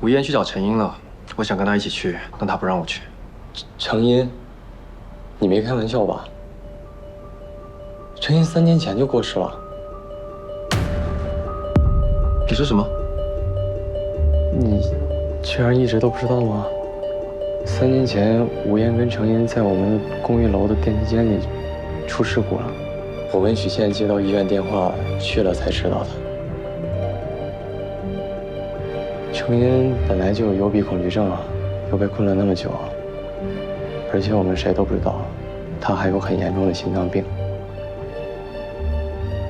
吴嫣去找陈英了，我想跟她一起去，但她不让我去。程英，你没开玩笑吧？程英三年前就过世了。你说什么？你居然一直都不知道吗？三年前，吴燕跟程英在我们公寓楼的电梯间里出事故了。我跟许倩接到医院电话去了才知道的。程英本来就有幽闭恐惧症，又被困了那么久，而且我们谁都不知道，他还有很严重的心脏病。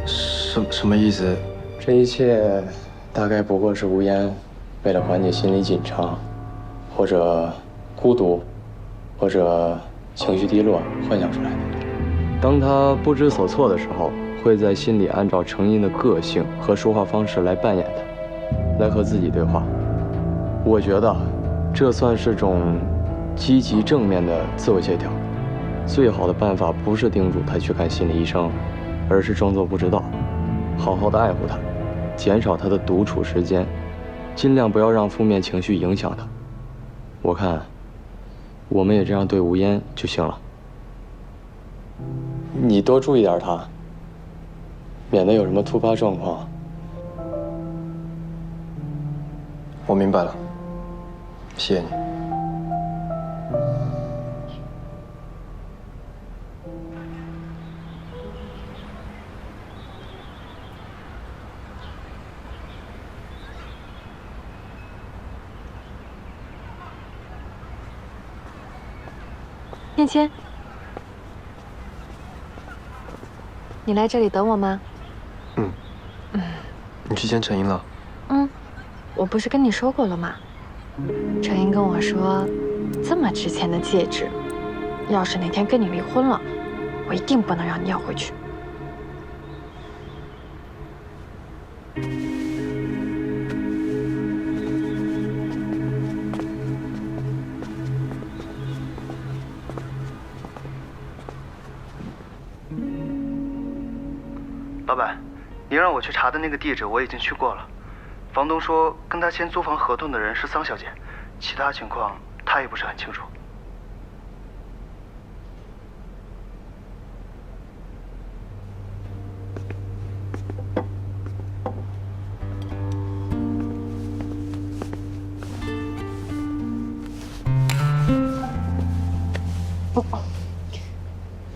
什什么意思？这一切大概不过是无言为了缓解心理紧张，或者孤独，或者情绪低落幻想出来的。当他不知所措的时候，会在心里按照程英的个性和说话方式来扮演他，来和自己对话。我觉得，这算是种积极正面的自我协调。最好的办法不是叮嘱他去看心理医生，而是装作不知道，好好的爱护他，减少他的独处时间，尽量不要让负面情绪影响他。我看，我们也这样对吴嫣就行了。你多注意点他，免得有什么突发状况。我明白了，谢谢你。念谦，你来这里等我吗？嗯。你去见陈英了？嗯，我不是跟你说过了吗？陈英跟我说，这么值钱的戒指，要是哪天跟你离婚了，我一定不能让你要回去。老板，你让我去查的那个地址我已经去过了，房东说跟他签租房合同的人是桑小姐，其他情况他也不是很清楚。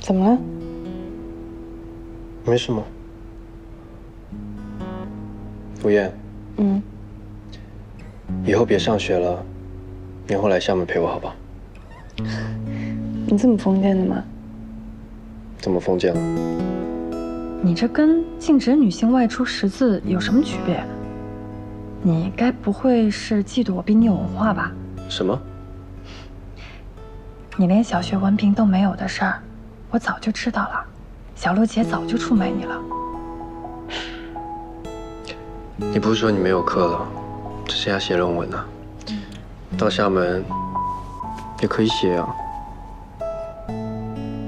怎么了？没什么。吴嫣，嗯，以后别上学了，年后来厦门陪我好不好？你这么封建的吗？怎么封建了？你这跟禁止女性外出识字有什么区别？你该不会是嫉妒我比你有文化吧？什么？你连小学文凭都没有的事儿，我早就知道了。小陆姐早就出卖你了。你不是说你没有课了，只剩下写论文呢？到厦门也可以写啊。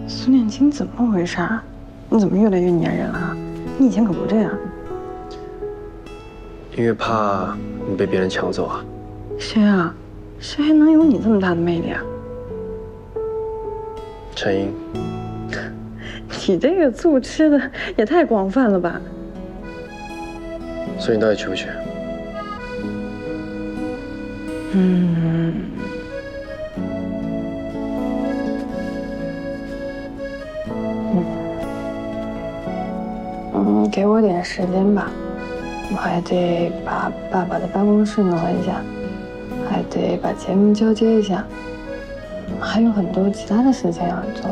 苏念青怎么回事啊？你怎么越来越粘人了？你以前可不这样。因为怕你被别人抢走啊。谁啊？谁还能有你这么大的魅力啊？陈英，你这个醋吃的也太广泛了吧？所以你到底去不去？嗯，嗯，嗯，给我点时间吧，我还得把爸爸的办公室挪一下，还得把节目交接一下，还有很多其他的事情要做。